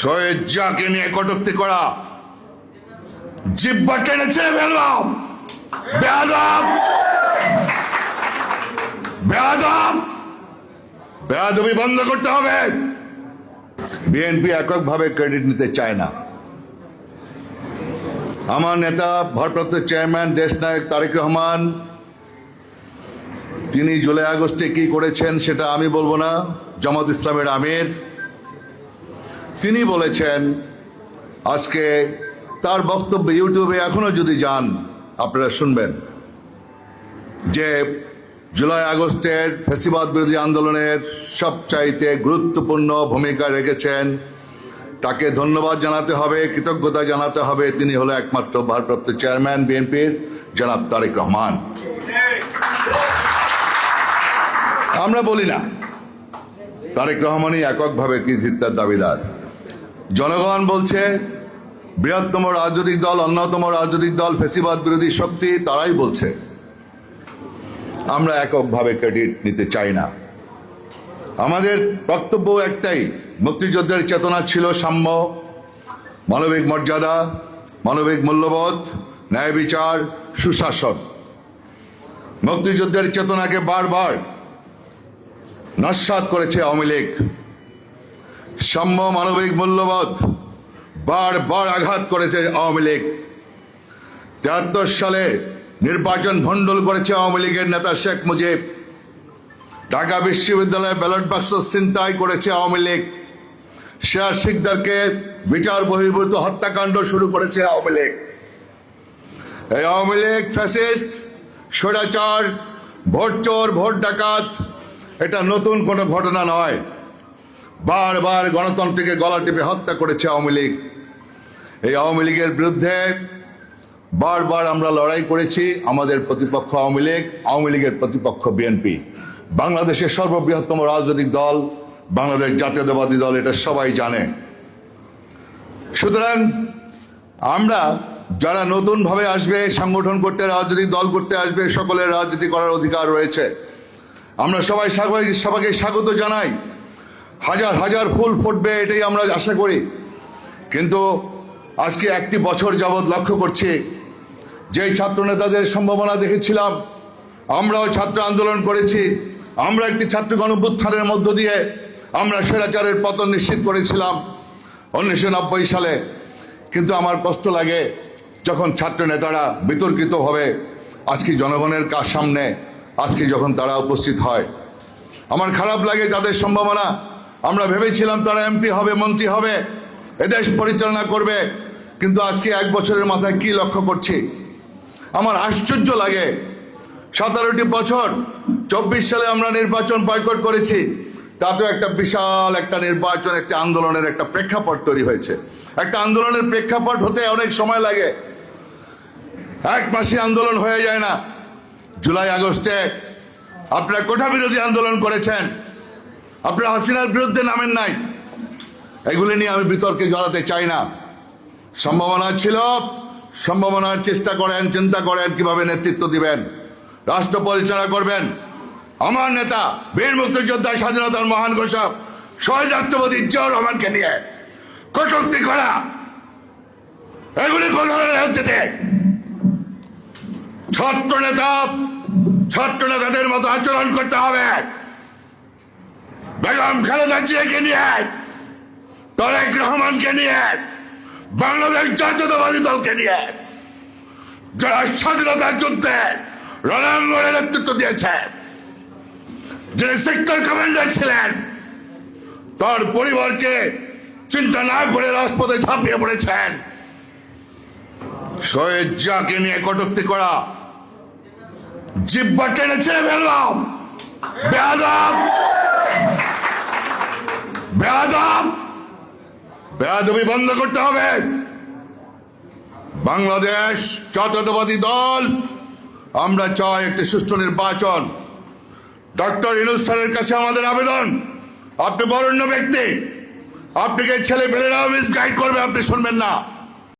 স্বয়েচ্ছাকে নিয়ে কটুক্তি করা। জিব্বা টেনে ছেড়ে ফেললাম বেয়াদব। বেয়াদব। বেয়াদবি বন্ধ করতে হবে। বিএনপি এককভাবে ক্রেডিট নিতে চায় না। আমার নেতা, ভারপ্রাপ্ত চেয়ারম্যান দেশনায়ক তারেক রহমান, তিনি জুলাই আগস্টে কি করেছেন সেটা আমি বলব না। জামাত ইসলামের আমির। তিনি বলেছেন, আজকে তার বক্তব্য ইউটিউবে এখনও যদি যান, আপনারা শুনবেন যে জুলাই আগস্টের ফেসিবাদ বিরোধী আন্দোলনের সবচাইতে গুরুত্বপূর্ণ ভূমিকা রেখেছেন। তাকে ধন্যবাদ জানাতে হবে, কৃতজ্ঞতা জানাতে হবে। তিনি হলো একমাত্র ভারপ্রাপ্ত চেয়ারম্যান বিএনপির জনাব তারেক রহমান। আমরা বলি না, তারেক রহমানই এককভাবে কৃতিত্বের দাবিদার। জনগণ বলছে, বৃহত্তম রাজনৈতিক দল, অন্যতম রাজনৈতিক দল, ফেসিবাদ বিরোধী শক্তি, তারাই বলছে, আমরা এককভাবে ক্রেডিট নিতে চাই না। আমাদের বক্তব্য একটাই, মুক্তিযুদ্ধের চেতনা ছিল সাম্য, মানবিক মর্যাদা, মানবিক মূল্যবোধ, ন্যায় বিচার, সুশাসন। মুক্তিযুদ্ধের চেতনাকে বারবার নস্বাত করেছে আওয়ামী লীগ। সাম্য মানবিক মূল্যবোধ বারবার আঘাত করেছে আওয়ামী লীগ। তেহাত্তর সালে নির্বাচন ভণ্ডল করেছে আওয়ামী লীগের নেতা শেখ মুজিব। ঢাকা বিশ্ববিদ্যালয়ে ব্যালট বাক্স ছিনতাই করেছে আওয়ামী লীগ। শেয়ার শিকদারকে বিচার বহির্ভূত হত্যাকাণ্ড শুরু করেছে আওয়ামী লীগ। এই আওয়ামী লীগ ফ্যাসিস্ট, স্বৈরাচার, ভোট চোর, ভোট ডাকাত, এটা নতুন কোনো ঘটনা নয়। বারবার গণতন্ত্রকে গলা টিপে হত্যা করেছে আওয়ামী লীগ। এই আওয়ামী লীগের বিরুদ্ধে বারবার আমরা লড়াই করেছি আমাদের প্রতিপক্ষ আওয়ামী লীগ, আওয়ামী লীগের প্রতিপক্ষ বিএনপি। বাংলাদেশের সর্ববৃহত্তম রাজনৈতিক দল, বাংলাদেশ জাতীয়তাবাদী দল, এটা সবাই জানে। সুতরাং আমরা যারা নতুনভাবে আসবে, সংগঠন করতে, রাজনৈতিক দল করতে আসবে, সকলের রাজনীতি করার অধিকার রয়েছে। আমরা সবাই সবাই সবাইকে স্বাগত জানাই। হাজার হাজার ফুল ফুটবে, এটাই আমরা আশা করি। কিন্তু আজকে একটি বছর যাবৎ লক্ষ্য করছি যে ছাত্র নেতাদের সম্ভাবনা দেখেছিলাম, আমরাও ছাত্র আন্দোলন করেছি, আমরা একটি ছাত্র গণভ্যুত্থানের মধ্য দিয়ে আমরা স্বৈরাচারের পতন নিশ্চিত করেছিলাম উনিশশো নব্বই সালে। কিন্তু আমার কষ্ট লাগে যখন ছাত্র নেতারা বিতর্কিতভাবে আজকে জনগণের কার সামনে, আজকে যখন তারা উপস্থিত হয়। আমার খারাপ লাগে তাদের সম্ভাবনা আমরা ভেবেছিলাম তারা এমপি হবে, মন্ত্রী হবে, এদেশ পরিচালনা করবে, কিন্তু আজকে এক বছরের মাথায় কি লক্ষ্য করছি? আমার আশ্চর্য লাগে। সতেরোটি বছর, চব্বিশ সালে আমরা নির্বাচন বয়কট করেছি, তাতেও একটা বিশাল একটা নির্বাচন, একটা আন্দোলনের একটা প্রেক্ষাপট তৈরি হয়েছে। একটা আন্দোলনের প্রেক্ষাপট হতে অনেক সময় লাগে। এক মাসে আন্দোলন হয়ে যায় না। জুলাই আগস্টে আপনারা কোঠা বিরোধী আন্দোলন করেছেন। আপনারা হাসিনার বিরুদ্ধে নামেন নাই। এগুলি নিয়ে আমি বিতর্কে জড়াতে চাই না। সম্ভাবনা ছিল, সম্ভাবনার চেষ্টা করেন, চিন্তা করেন, কীভাবে নেতৃত্ব দিবেন। রাষ্ট্র পরিচালনা করবেন। আমার নেতা, বীর মুক্তিযোদ্ধা, স্বাধীনতার মহান ঘোষক রাষ্ট্রপতি জিয়াউর রহমানকে নিয়ে কটূক্তি করা। এগুলি কোন ছাত্র নেতা, ছাত্র নেতাদের মতো আচরণ করতে হবে। বেগম খালেদা জিয়াকে নিয়ে তারেক রহমানকে নিয়ে বাংলাদেশ জাতীয়তাবাদী দলকে নিয়ে যারা স্বাধীনতার যুদ্ধে রণাঙ্গনে নেতৃত্ব দিয়েছে, যিনি সেক্টর কমান্ডার ছিলেন, তার পরিবারকে চিন্তা না করে রাজপথে ঝাঁপিয়ে পড়েছেন। শহীদ জিয়াকে নিয়ে কটুক্তি করা, জিব্বা টেনে ছেড়ে ফেললাম বেয়াদব বেয়াদবি বন্ধ করতে হবে! বাংলাদেশ জাতীয়তাবাদী দল, আমরা চাই একটি সুষ্ঠু নির্বাচন। ডক্টর ইনুস স্যারের কাছে আমাদের আবেদন। আপনি বরণ্য ব্যক্তি। আপনাকে ছেলে পেলেরাও মিস গাইড করবে, আপনি শুনবেন না।